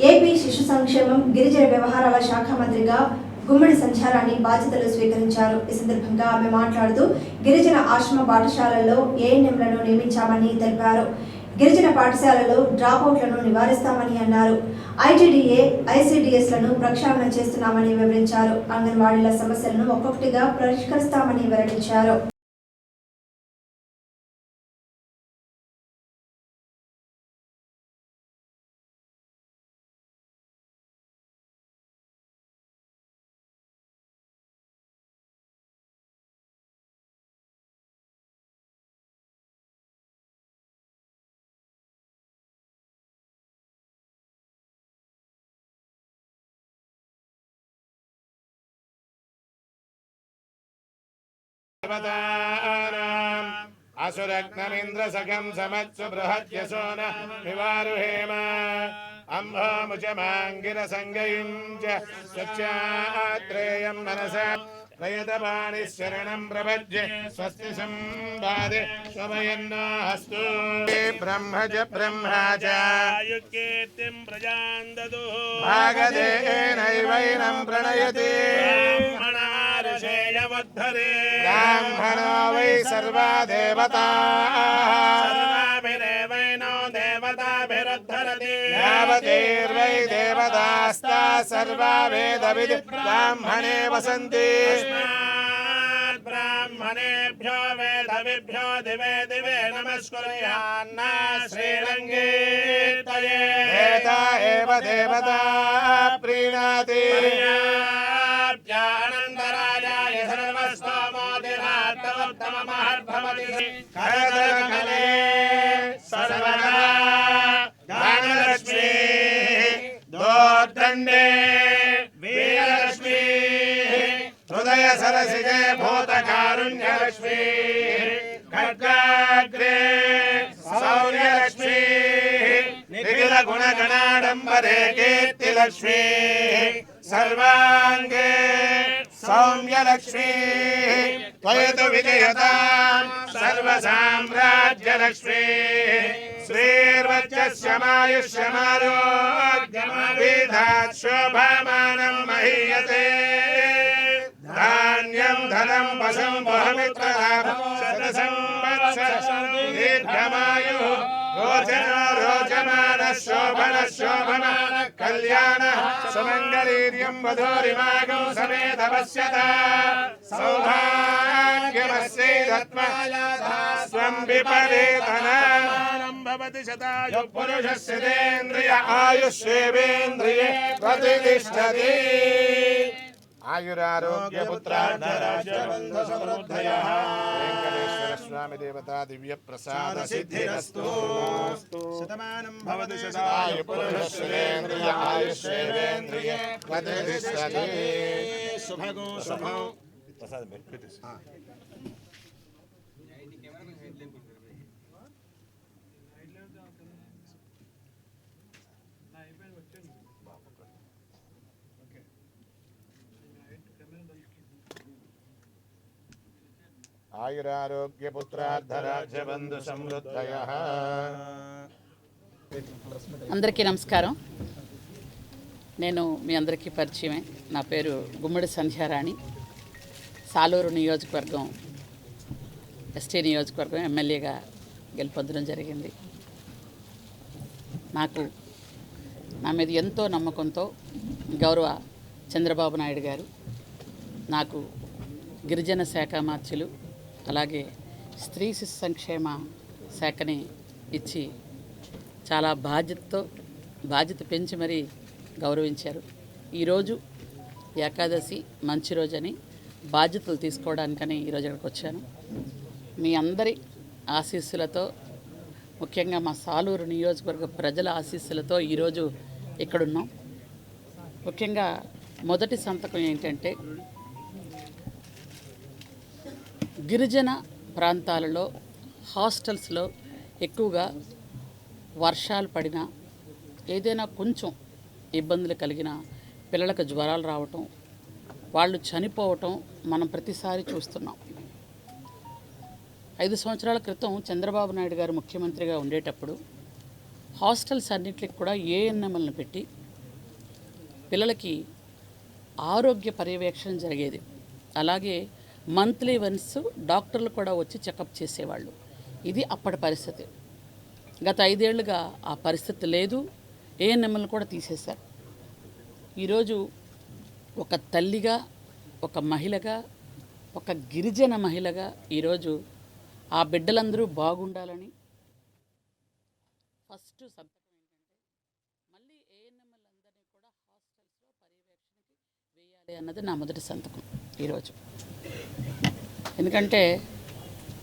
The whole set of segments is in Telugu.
ఏపీ శిశు సంక్షేమం గిరిజన వ్యవహారాల శాఖ మంత్రిగా గుమ్మడి సంచారాన్ని బాధ్యతలు స్వీకరించారు. ఈ సందర్భంగా ఆమె మాట్లాడుతూ గిరిజన ఆశ్రమ పాఠశాలల్లో ఏఎన్ఎంలను నియమించామని తెలిపారు. గిరిజన పాఠశాలలో డ్రాపౌట్లను నివారిస్తామని అన్నారు. ఐటీడీఏ ఐసీడీఎస్లను ప్రక్షాళన చేస్తున్నామని వివరించారు. అంగన్వాడీల సమస్యలను ఒక్కొక్కటిగా పరిష్కరిస్తామని వెల్లడించారు. असुरग्नमिन्द्रसखम् समत्सु बृहद्यसो न विवारुहेम अम्भोमुचमाङ्गिरसङ्गयिम् च स्वच्छात्रेयम् मनसा प्रयतपाणिशरणम् प्रपद्ये स्वस्ति सम्पादे स्वमयन्नाहस्तु ब्रह्म च ब्रह्मा च युत्कीर्तिम् प्रजाम् ददुः भागदेनैवैनम् प्रणयते शेयमध्वरे ब्राह्मणो वै सर्वा देवता सर्वाभिरेवैनो देवताभिरुद्धरति यावतीर्वै देवतास्ता सर्वा वेदविधि ब्राह्मणे वसन्ति ब्राह्मणेभ्यो वेदविभ्यो दिवे दिवे नमस्कुर्यान्ना श्रीरङ्गे तये एता एव देवता प्रीणाति धनमस्तमोदिरात्तमोत्तममहर्भवति करकरकले सर्वदा दानलक्ष्मी दोर्दण्डे वीरलक्ष्मी हृदय सरसिजे भूतकारुण्यलक्ष्मी खड्गाग्रे शौर्यलक्ष्मी निखिल गुणगणाडम्बरे कीर्तिलक्ष्मी सर्वाङ्गे సర్వాంగే సౌమ్యలక్ష్మీ. త్వయతు విజయతాం. సర్వసామ్రాజ్యలక్ష్మీ. శ్రీర్వచ్చస్యమాయుష్యమారోగ్యమవిధాత్ శోభామానం మహీయతే. ధాన్యం ధనం వశం బహుమిత్రలాభం శతసంవత్సరం దీర్ఘమాయు రోచన రోచమాన శోభన శోభమాన वीर्यम् वधूरिमागौ समेत पश्यत सौभाग्यमस्यै दत्मस्वम् विपरीतनाम् भवति शतायु पुरुषस्य तेन्द्रिय आयुष्येवेन्द्रिये प्रतिष्ठति పుత్రార్థరాజ్యబంధసమృద్ధయ వెంకటేశ్వర స్వామి దేవతా దివ్య ప్రసాద సిద్ధిరస్తు. శతమానం భవతి ఆయు సమృద్ధయ. అందరికీ నమస్కారం. నేను మీ అందరికీ పరిచయమే. నా పేరు గుమ్మడి సంధ్యారాణి. సాలూరు నియోజకవర్గం ఎస్టీ నియోజకవర్గం ఎమ్మెల్యేగా గెలుపొందడం జరిగింది. నాకు నా మీద ఎంతో నమ్మకంతో గౌరవ చంద్రబాబు నాయుడు గారు నాకు గిరిజన శాఖ మార్చులు అలాగే స్త్రీ శిశు సంక్షేమ శాఖని ఇచ్చి చాలా బాధ్యతతో బాధ్యత పెంచి మరీ గౌరవించారు. ఈరోజు ఏకాదశి మంచి రోజని బాధ్యతలు తీసుకోవడానికని ఈరోజు ఇక్కడికి వచ్చాను. మీ అందరి ఆశీస్సులతో ముఖ్యంగా మా సాలూరు నియోజకవర్గ ప్రజల ఆశీస్సులతో ఈరోజు ఇక్కడున్నాం. ముఖ్యంగా మొదటి సంతకం ఏంటంటే గిరిజన ప్రాంతాలలో హాస్టల్స్లో ఎక్కువగా వర్షాలు పడినా ఏదైనా కొంచెం ఇబ్బందులు కలిగిన పిల్లలకు జ్వరాలు రావటం వాళ్ళు చనిపోవటం మనం ప్రతిసారి చూస్తున్నాం. ఐదు సంవత్సరాల క్రితం చంద్రబాబు నాయుడు గారు ముఖ్యమంత్రిగా ఉండేటప్పుడు హాస్టల్స్ అన్నింటికి కూడా ఏఎన్ఎంఎల్ని పెట్టి పిల్లలకి ఆరోగ్య పర్యవేక్షణ జరిగేది. అలాగే మంత్లీ వన్స్ డాక్టర్లు కూడా వచ్చి చెకప్ చేసేవాళ్ళు. ఇది అప్పటి పరిస్థితి. గత ఐదేళ్ళుగా ఆ పరిస్థితి లేదు. ఏఎన్ఎంలు కూడా తీసేశారు. ఈరోజు ఒక తల్లిగా ఒక మహిళగా ఒక గిరిజన మహిళగా ఈరోజు ఆ బిడ్డలందరూ బాగుండాలని ఫస్ట్ సంతకం ఏంటంటే మళ్ళీ ఏఎన్ఎంఎల్ అందరినీ కూడా హాస్టల్స్లో పర్యవేక్షణకి వేయాలి అన్నది నా మొదటి సంతకం ఈరోజు. ఎందుకంటే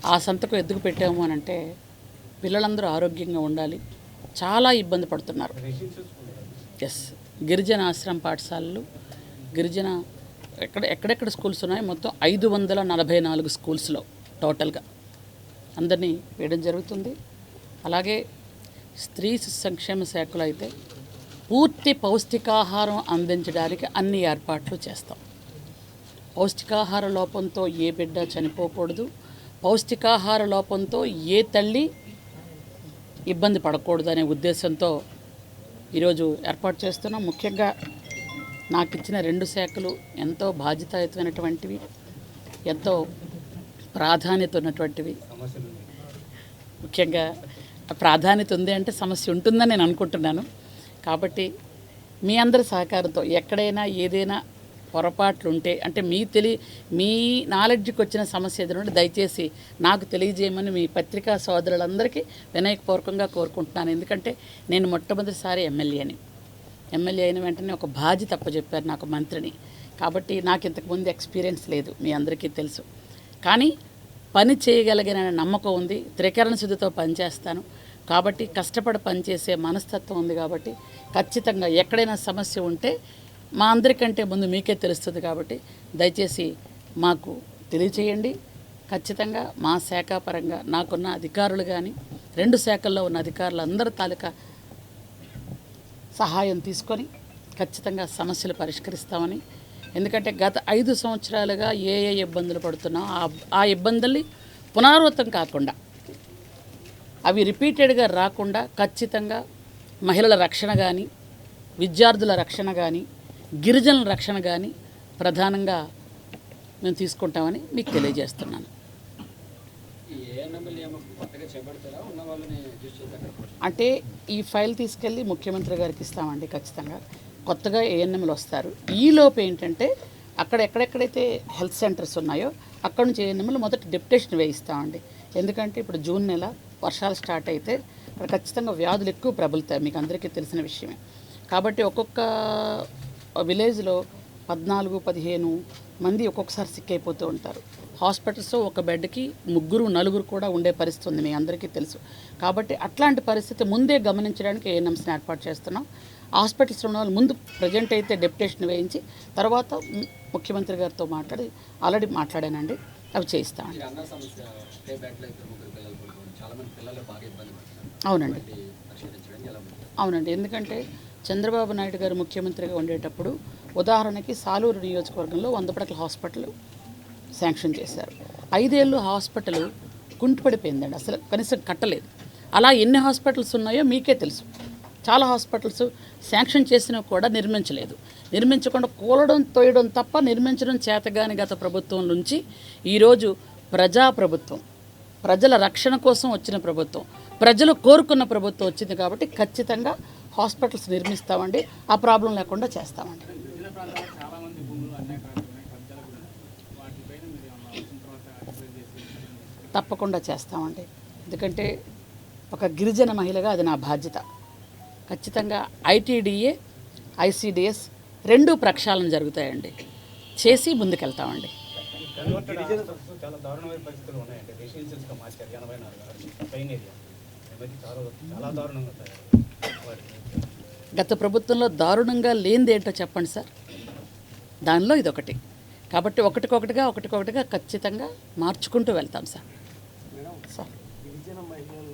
ఆ సంతకం ఎందుకు పెట్టాము అని అంటే పిల్లలందరూ ఆరోగ్యంగా ఉండాలి. చాలా ఇబ్బంది పడుతున్నారు. ఎస్ గిరిజన ఆశ్రమ పాఠశాలలు గిరిజన ఎక్కడ ఎక్కడెక్కడ స్కూల్స్ ఉన్నాయో? మొత్తం ఐదు వందల నలభై నాలుగు స్కూల్స్లో టోటల్గా. అందరినీ వేయడం జరుగుతుంది. అలాగే స్త్రీ సంక్షేమ శాఖలో అయితే పూర్తి పౌష్టికాహారం అందించడానికి అన్ని ఏర్పాట్లు చేస్తాం. పౌష్టికాహార లోపంతో ఏ బిడ్డ చనిపోకూడదు. పౌష్టికాహార లోపంతో ఏ తల్లి ఇబ్బంది పడకూడదు అనే ఉద్దేశంతో ఈరోజు ఏర్పాటు చేస్తున్నాం. ముఖ్యంగా నాకు ఇచ్చిన రెండు శాఖలు ఎంతో బాధ్యతాయుతమైనటువంటివి ఎంతో ప్రాధాన్యత ఉన్నటువంటివి. ముఖ్యంగా ప్రాధాన్యత ఉంది అంటే సమస్య ఉంటుందని నేను అనుకుంటున్నాను. కాబట్టి మీ అందరి సహకారంతో ఎక్కడైనా ఏదైనా పొరపాట్లు ఉంటే అంటే మీ తెలి మీ నాలెడ్జ్కి వచ్చిన సమస్య ఎదురుంటే దయచేసి నాకు తెలియజేయమని మీ పత్రికా సోదరులందరికీ వినయపూర్వకంగా కోరుకుంటున్నాను. ఎందుకంటే నేను మొట్టమొదటిసారి ఎమ్మెల్యేని. ఎమ్మెల్యే అయిన వెంటనే ఒక బాధ్యత అప్పచెప్పారు నాకు మంత్రిని. కాబట్టి నాకు ఇంతకుముందు ఎక్స్పీరియన్స్ లేదు మీ అందరికీ తెలుసు. కానీ పని చేయగలిగిన నమ్మకం ఉంది త్రికరణ శుద్ధితో పనిచేస్తాను కాబట్టి కష్టపడి పనిచేసే మనస్తత్వం ఉంది కాబట్టి ఖచ్చితంగా ఎక్కడైనా సమస్య ఉంటే మా అందరికంటే ముందు మీకే తెలుస్తుంది కాబట్టి దయచేసి మాకు తెలియచేయండి. ఖచ్చితంగా మా శాఖ పరంగా నాకున్న అధికారులు కానీ రెండు శాఖల్లో ఉన్న అధికారులు అందరి తాలూకా సహాయం తీసుకొని ఖచ్చితంగా సమస్యలు పరిష్కరిస్తామని. ఎందుకంటే గత ఐదు సంవత్సరాలుగా ఏ ఏ ఇబ్బందులు పడుతున్నాం ఆ ఆ ఇబ్బందుల్ని పునరావృతం కాకుండా అవి రిపీటెడ్గా రాకుండా ఖచ్చితంగా మహిళల రక్షణ కానీ విద్యార్థుల రక్షణ కానీ గిరిజనుల రక్షణ కానీ ప్రధానంగా మేము తీసుకుంటామని మీకు తెలియజేస్తున్నాను. అంటే ఈ ఫైల్ తీసుకెళ్ళి ముఖ్యమంత్రి గారికి ఇస్తామండి ఖచ్చితంగా. కొత్తగా ఏఎన్ఎంలు వస్తారు. ఈలోపు ఏంటంటే అక్కడ ఎక్కడెక్కడైతే హెల్త్ సెంటర్స్ ఉన్నాయో అక్కడ నుంచి ఏఎన్ఎంలు మొదట డెప్యుటేషన్ వేయిస్తామండి. ఎందుకంటే ఇప్పుడు జూన్ నెల వర్షాలు స్టార్ట్ అయితే అక్కడ ఖచ్చితంగా వ్యాధులు ఎక్కువ ప్రబలుతాయి. మీకు అందరికీ తెలిసిన విషయమే. కాబట్టి ఒక్కొక్క విలేజ్లో పద్నాలుగు పదిహేను మంది ఒక్కొక్కసారి సిక్ అయిపోతూ ఉంటారు. హాస్పిటల్స్లో ఒక బెడ్కి ముగ్గురు నలుగురు కూడా ఉండే పరిస్థితి ఉంది మీ అందరికీ తెలుసు. కాబట్టి అట్లాంటి పరిస్థితి ముందే గమనించడానికి ఏఎన్ఎంస్ని ఏర్పాటు చేస్తున్నాం. హాస్పిటల్స్ ఉన్న వాళ్ళు ముందు ప్రజెంట్ అయితే డెప్యుటేషన్ వేయించి తర్వాత ముఖ్యమంత్రి గారితో మాట్లాడి ఆల్రెడీ మాట్లాడానండి అవి చేయిస్తామండి. అవునండి. అవునండి. ఎందుకంటే చంద్రబాబు నాయుడు గారు ముఖ్యమంత్రిగా ఉండేటప్పుడు ఉదాహరణకి సాలూరు నియోజకవర్గంలో వంద పడకల హాస్పిటల్ శాంక్షన్ చేశారు. ఐదేళ్ళు హాస్పిటల్ కుంటుపడిపోయిందండి. అసలు కనీసం కట్టలేదు. అలా ఎన్ని హాస్పిటల్స్ ఉన్నాయో మీకే తెలుసు. చాలా హాస్పిటల్స్ శాంక్షన్ చేసినా కూడా నిర్మించలేదు. నిర్మించకుండా కూలడం తోయడం తప్ప నిర్మించడం చేతగాని గత ప్రభుత్వం నుంచి ఈరోజు ప్రజా ప్రభుత్వం ప్రజల రక్షణ కోసం వచ్చిన ప్రభుత్వం ప్రజలు కోరుకున్న ప్రభుత్వం వచ్చింది కాబట్టి ఖచ్చితంగా హాస్పిటల్స్ నిర్మిస్తామండి. ఆ ప్రాబ్లం లేకుండా చేస్తామండి. తప్పకుండా చేస్తామండి. ఎందుకంటే ఒక గిరిజన మహిళగా అది నా బాధ్యత. ఖచ్చితంగా ఐటీడీఏ ఐసీడిఎస్ రెండు ప్రక్షాళన జరుగుతాయండి. చేసి ముందుకెళ్తామండి. చాలా దారుణమైన పరిస్థితులు ఉన్నాయండి. రెసిడెన్షియల్స్గా మార్చారు. ఎనభై నాలుగు పైన ఏరియా. గత ప్రభుత్వంలో దారుణంగా లేనిది ఏంటో చెప్పండి సార్. దానిలో ఇదొకటి కాబట్టి ఒకటికొకటిగా ఒకటికొకటిగా ఖచ్చితంగా మార్చుకుంటూ వెళ్తాం సార్. సార్ గిరిజన మహిళలు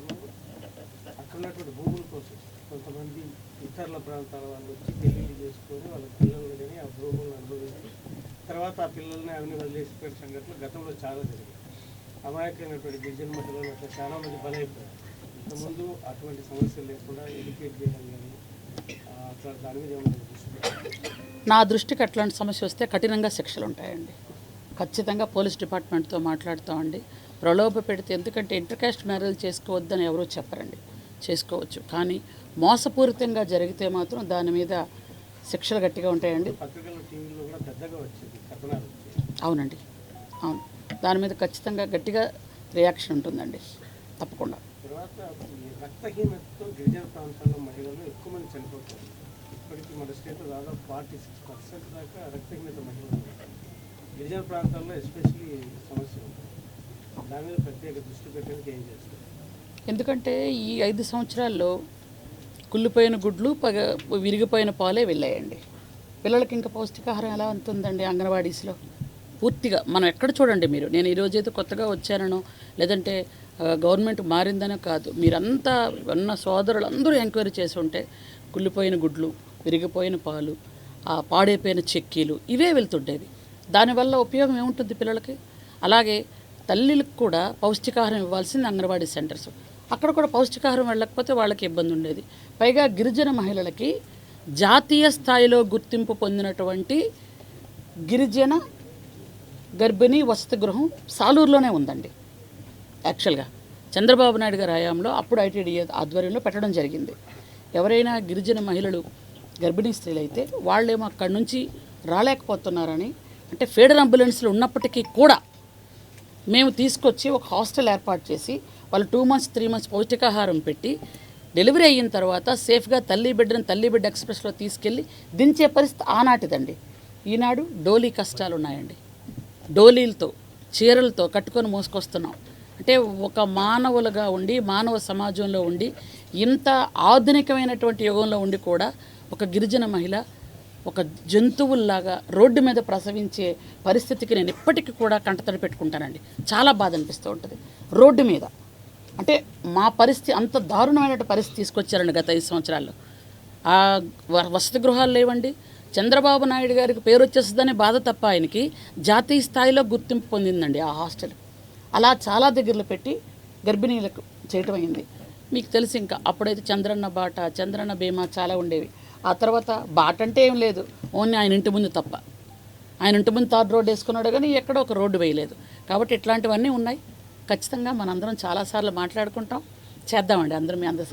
అక్కడ ఉన్నటువంటి భూముల కోసం కొంతమంది ఇతరుల ప్రాంతాల వాళ్ళు వచ్చి పెళ్ళి చేసుకొని వాళ్ళ పిల్లల్ని కానీ ఆ భూములను అనుభవించి తర్వాత ఆ పిల్లల్ని అవన్నీ వదిలేసిపోయిన సంఘటనలు గతంలో చాలా జరిగాయి. అమాయకమైనటువంటి గిరిజన మహిళలు అట్లా చాలా మంది బలైపోయారు. ఇంతకుముందు అటువంటి సమస్యలు లేకుండా ఎడ్యుకేట్ చేయడం కానీ ఆ, అట్లా దాని మీద? నా దృష్టికి అట్లాంటి సమస్య వస్తే కఠినంగా శిక్షలు ఉంటాయండి. ఖచ్చితంగా పోలీస్ డిపార్ట్మెంట్తో మాట్లాడుతామండి ప్రలోభ పెడితే ఎందుకంటే ఇంటర్ కాస్ట్ మ్యారేజ్ చేసుకోవద్దని ఎవరూ చెప్పరండి. చేసుకోవచ్చు. కానీ మోసపూరితంగా జరిగితే మాత్రం దాని మీద శిక్షలు గట్టిగా ఉంటాయండి. అవునండి. అవును. దాని మీద ఖచ్చితంగా గట్టిగా రియాక్షన్ ఉంటుందండి. తప్పకుండా. తర్వాత రక్తహీనతతో గిరిజన ప్రాంతాల్లో మహిళలు ఎక్కువ మంది చనిపోతారు. ఇప్పటికీ మన స్టేట్లో దాదాపు ఫార్టీ సిక్స్ పర్సెంట్ దాకా రక్తహీనత మహిళలు గిరిజన ప్రాంతాల్లో ఎస్పెషలీ సమస్య ఉంటుంది. దాని మీద ప్రత్యేక దృష్టి పెట్టడానికి ఏం చేస్తారు? ఎందుకంటే ఈ ఐదు సంవత్సరాల్లో కుళ్ళిపోయిన గుడ్లు పగ విరిగిపోయిన పాలే వెళ్ళాయండి. పిల్లలకి ఇంకా పౌష్టికాహారం ఎలా ఉంటుందండి అంగన్వాడీస్లో? పూర్తిగా మనం ఎక్కడ చూడండి మీరు? నేను ఈరోజు ఏదో కొత్తగా వచ్చానో లేదంటే గవర్నమెంట్ మారిందనే కాదు. మీరంతా ఉన్న సోదరులు అందరూ ఎంక్వైరీ చేసి ఉంటే కుళ్ళిపోయిన గుడ్లు విరిగిపోయిన పాలు ఆ పాడైపోయిన చెక్కీలు ఇవే వెళ్తుండేవి. దానివల్ల ఉపయోగం ఏముంటుంది పిల్లలకి? అలాగే తల్లిలకు కూడా పౌష్టికాహారం ఇవ్వాల్సింది అంగన్వాడీ సెంటర్స్. అక్కడ కూడా పౌష్టికాహారం వెళ్ళకపోతే వాళ్ళకి ఇబ్బంది ఉండేది. పైగా గిరిజన మహిళలకి జాతీయ స్థాయిలో గుర్తింపు పొందినటువంటి గిరిజన గర్భిణీ వసతి గృహం సాలూరులోనే ఉందండి. యాక్చువల్గా చంద్రబాబు నాయుడు గారి హయాంలో అప్పుడు ఐటీడీఏ ఆధ్వర్యంలో పెట్టడం జరిగింది. ఎవరైనా గిరిజన మహిళలు గర్భిణీ స్త్రీలు అయితే వాళ్ళేమో అక్కడి నుంచి రాలేకపోతున్నారని అంటే ఫీడర్ అంబులెన్స్లు ఉన్నప్పటికీ కూడా మేము తీసుకొచ్చి ఒక హాస్టల్ ఏర్పాటు చేసి వాళ్ళు టూ మంత్స్ త్రీ మంత్స్ పౌష్టికాహారం పెట్టి డెలివరీ అయిన తర్వాత సేఫ్గా తల్లి బిడ్డను తల్లి బిడ్డ ఎక్స్ప్రెస్లో తీసుకెళ్ళి దించే పరిస్థితి ఆనాటిదండి. ఈనాడు డోలీ కష్టాలు ఉన్నాయండి డోలీలతో చీరలతో కట్టుకొని మోసుకొస్తున్నాం. అంటే ఒక మానవులుగా ఉండి మానవ సమాజంలో ఉండి ఇంత ఆధునికమైనటువంటి యుగంలో ఉండి కూడా ఒక గిరిజన మహిళ ఒక జంతువుల్లాగా రోడ్డు మీద ప్రసవించే పరిస్థితికి నేను ఇప్పటికీ కూడా కంటతడి పెట్టుకుంటానండి. చాలా బాధ అనిపిస్తూ ఉంటుంది. రోడ్డు మీద. అంటే మా పరిస్థితి అంత దారుణమైన పరిస్థితి తీసుకొచ్చారండి గత ఐదు సంవత్సరాల్లో. ఆ వసతి గృహాలు లేవండి. చంద్రబాబు నాయుడు గారికి పేరు వచ్చేస్తుందనే బాధ తప్ప ఆయనకి జాతీయ స్థాయిలో గుర్తింపు పొందిందండి ఆ హాస్టల్. అలా చాలా దగ్గరలో పెట్టి గర్భిణీలకు చేయటం అయింది. మీకు తెలిసి ఇంకా అప్పుడైతే చంద్రన్న బాట చంద్రన్న బీమా చాలా ఉండేవి. ఆ తర్వాత బాట అంటే ఏం లేదు ఓన్లీ ఆయన ఇంటి ముందు తప్ప. ఆయన ఇంటి ముందు తార్ రోడ్డు వేసుకున్నాడు కానీ ఎక్కడో ఒక రోడ్డు వేయలేదు. కాబట్టి ఇట్లాంటివన్నీ ఉన్నాయి. ఖచ్చితంగా మనందరం చాలాసార్లు మాట్లాడుకుంటాం. చేద్దామండి అందరం మీ అందరి